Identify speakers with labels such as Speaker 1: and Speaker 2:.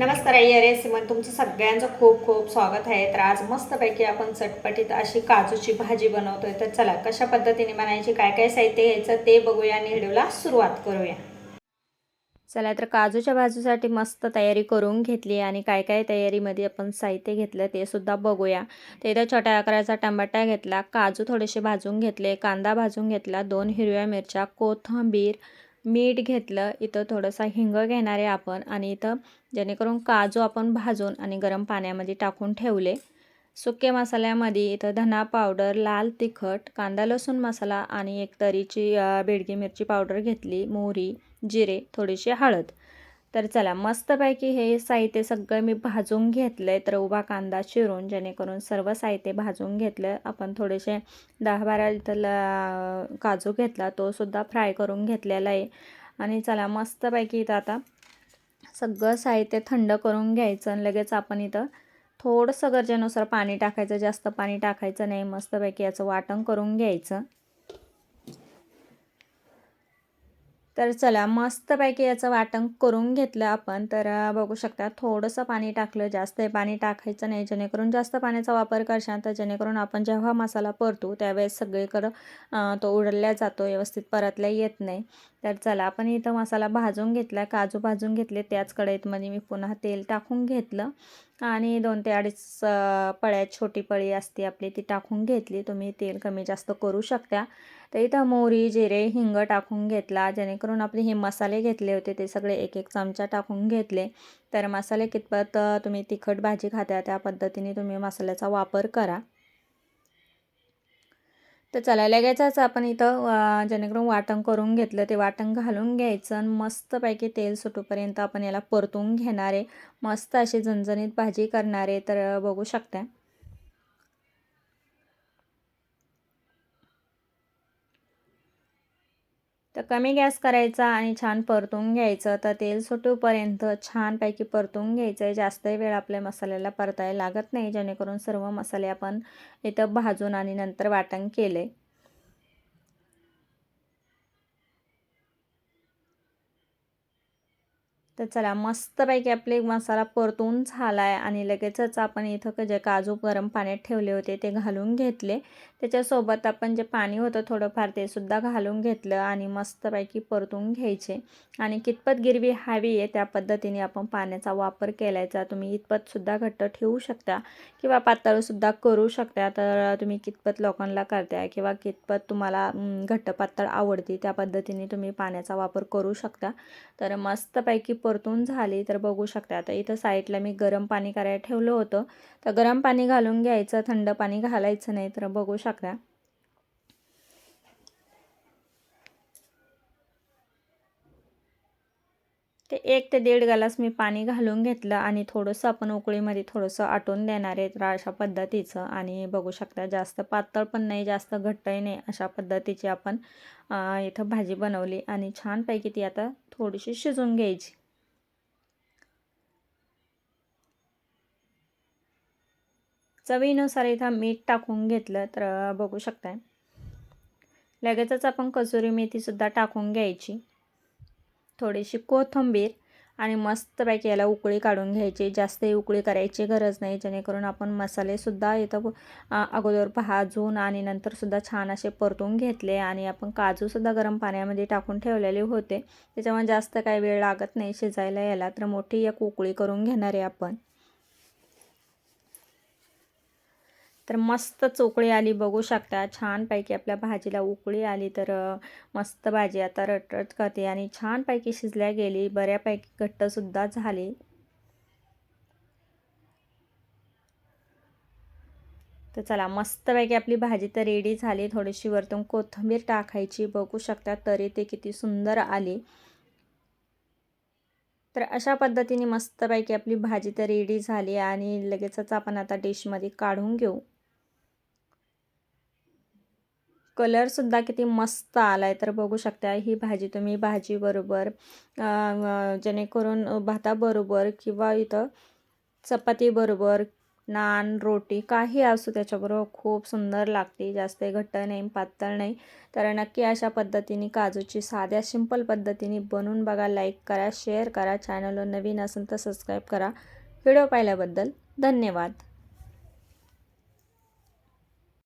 Speaker 1: नमस्कार आई अरे सिमन तुमचं सगळ्यांचं खूप खूप स्वागत आहे. तर आज मस्तपैकी आपण चटपटीत अशी काजूची भाजी बनवतोय. तर चला कशा पद्धतीने बनायची काय काय साहित्य घ्यायचं ते बघूया आणि व्हिडिओला सुरुवात करूया. चला तर काजूच्या भाजीसाठी मस्त तयारी करून घेतली आणि काय काय तयारीमध्ये आपण साहित्य घेतलं ते सुद्धा बघूया. तर इथं छोट्या आकाराचा टमाटा घेतला काजू थोडेसे भाजून घेतले कांदा भाजून घेतला दोन हिरव्या मिरच्या कोथिंबीर मीठ घेतलं इथं थोडंसं हिंग घेणार आहे आपण आणि इथं जेणेकरून काजू आपण भाजून आणि गरम पाण्यामध्ये टाकून ठेवले. सुके मसाल्यामध्ये इथं धना पावडर लाल तिखट कांदा लसूण मसाला आणि एक तरीची बेडगी मिरची पावडर घेतली मोहरी जिरे थोडीशी हळद. तर चला मस्तपैकी हे साहित्य सगळं मी भाजून घेतलं आहे तर उभा कांदा चिरून जेणेकरून सर्व साहित्य भाजून घेतलं. आपण थोडेसे दहा बारा इथं काजू घेतला तोसुद्धा फ्राय करून घेतलेला आहे. आणि चला मस्तपैकी इथं आता सगळं साहित्य थंड करून घ्यायचं आणि लगेच आपण इथं थोडंसं गरजेनुसार पाणी टाकायचं. जास्त पाणी टाकायचं नाही. मस्तपैकी याचं वाटण करून घ्यायचं. तर चला मस्तपैकी याचं वाटण करून घेतलं आपण. तर बघू शकता थोडंसं पाणी टाकलं जास्त पाणी टाकायचं नाही. जेणेकरून जास्त पाण्याचा वापर करशाल तर जेणेकरून आपण जेव्हा मसाला परतू त्यावेळेस सगळीकडं तो उडल्या जातो व्यवस्थित परतल्या येत नाही. तर चला आपण इथं मसाला भाजून घेतला काजू भाजून घेतले त्याच कढईतमध्ये मी पुन्हा तेल टाकून घेतलं. आणि दोन ते अडीच पळ्यात पळ्या छोटी पळी असते आपली ती टाकून घेतली. तुम्ही तेल कमी जास्त करू शकता. तर इथं मोहरी जिरे हिंग टाकून घेतला. जेणेकरून आपले हे मसाले घेतले होते ते सगळे एक एक चमचा टाकून घेतले. तर मसाले कितपत तुम्ही तिखट भाजी खाता त्या पद्धतीने तुम्ही मसाल्याचा वापर करा. तर चला लगेचच आपण इथं जेणेकरून वाटण करून घेतलं ते वाटण घालून घ्यायचं आणि मस्तपैकी तेल सुटूपर्यंत आपण याला परतून घेणार आहे मस्त अशी झणझणीत भाजी करणार आहे तर बघू शकता तर कमी गॅस करायचा आणि छान परतून घ्यायचं. तर तेल सुटूपर्यंत छानपैकी परतून घ्यायचं आहे जास्त वेळ आपल्या मसाल्याला परतायला लागत नाही. जेणेकरून सर्व मसाले आपण इथं भाजून आणि नंतर वाटण केले तर चला मस्तपैकी आपले मसाला परतून झाला आहे आणि लगेचच आपण इथं जे काजू गरम पाण्यात ठेवले होते ते घालून घेतले. त्याच्यासोबत आपण जे पाणी होतं थोडंफार ते सुद्धा घालून घेतलं आणि मस्तपैकी परतून घ्यायचे. आणि कितपत गिरवी हवी आहे त्या पद्धतीने आपण पाण्याचा वापर केलायचा तुम्ही इतपतसुद्धा घट्ट ठेवू शकता किंवा पातळसुद्धा करू शकता. तर तुम्ही कितपत लोकांना करताय किंवा कितपत तुम्हाला घट्ट पातळ आवडते त्या पद्धतीने तुम्ही पाण्याचा वापर करू शकता. तर मस्तपैकी परतून झाली तर बघू शकता. आता इथं साईडला मी गरम पाणी करायला ठेवलं होतं. तर गरम पाणी घालून घ्यायचं थंड पाणी घालायचं नाही तर बघू शकता. ते एक ते दीड ग्लास मी पाणी घालून घेतलं आणि थोडंसं आपण उकळीमध्ये थोडंसं आटून देणार आहे तर अशा पद्धतीचं. आणि बघू शकता जास्त पातळ पण नाही जास्त घट्टही नाही अशा पद्धतीची आपण इथं भाजी बनवली. आणि छानपैकी ती आता थोडीशी शिजून घ्यायची. चवीनुसार इथं मीठ टाकून घेतलं तर बघू शकताय. लगेचच आपण कसुरी मेथीसुद्धा टाकून घ्यायची. थोडीशी कोथिंबीर आणि मस्तपैकी याला उकळी काढून घ्यायची. जास्तही उकळी करायची गरज नाही जेणेकरून आपण मसालेसुद्धा इथं अगोदर भाजून आणि नंतरसुद्धा छान असे परतून घेतले आणि आपण काजूसुद्धा गरम पाण्यामध्ये टाकून ठेवलेले होते. त्याच्यामुळे जास्त काही वेळ लागत नाही शिजायला याला. तर मोठी एक उकळी करून घेणार आहे आपण. तर मस्त चोकळी आली बघू शकता. छानपैकी आपल्या भाजीला उकळी आली तर मस्त भाजी. आता रटरट करते आणि छानपैकी शिजल्या गेली. बऱ्यापैकी घट्टसुद्धा झाली. तर चला मस्तपैकी आपली भाजी तर रेडी झाली. थोडीशी वरतून कोथिंबीर टाकायची. बघू शकता तरी ते किती सुंदर आली. तर अशा पद्धतीने मस्तपैकी आपली भाजी तर रेडी झाली आणि लगेचच आपण आता डिशमध्ये काढून घेऊ. कलरसुद्धा किती मस्त आला आहे तर बघू शकता ही भाजी तुम्ही भाजीबरोबर जेणेकरून भाताबरोबर किंवा इथं चपातीबरोबर नान रोटी काही असू त्याच्याबरोबर खूप सुंदर लागते. जास्त घट्ट नाही पातळ नाही. तर नक्की अशा पद्धतीने काजूची साध्या सिंपल पद्धतीने बनवून बघा लाईक करा शेअर करा. चॅनलवर नवीन असेल तर सबस्क्राईब करा. व्हिडिओ पाहिल्याबद्दल धन्यवाद.